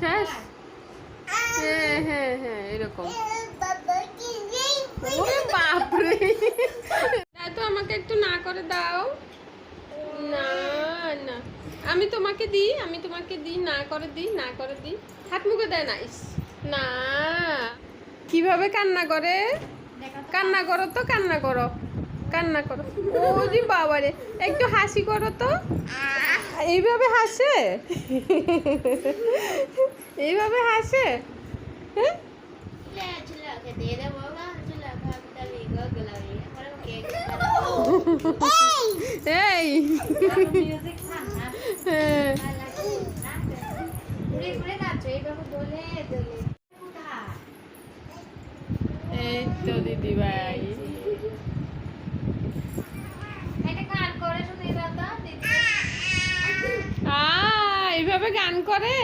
শেষ? হ্যাঁ হ্যাঁ হ্যাঁ তো আমাকে একটু না করে দাও। না না। আমি তোমাকে দিই, আমি তোমাকে দিই, না করে দিই, না করে দিই। হাত মুখে দেয় না না। কীভাবে কান্না করে? কান্না করো তো কান্না করো। কান্না করো। ও জি বাবারে একটু হাসি করো তো। এইভাবে হাসে? এইভাবে হাসে? হ্যাঁ? এই। এই তো দিদি। ভাই আ এইভাবে গান করে?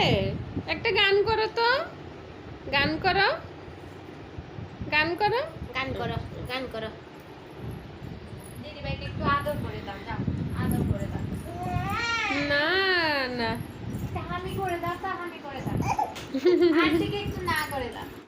একটা গান করো তো। গান করো। গান করো। গান করো গান করো। দিদি ভাইকে একটু আদর করে দাও যাও আদর করে দাও। না না। তাহামি করে দাও তাহামি করে দাও। আন্টিকে একটু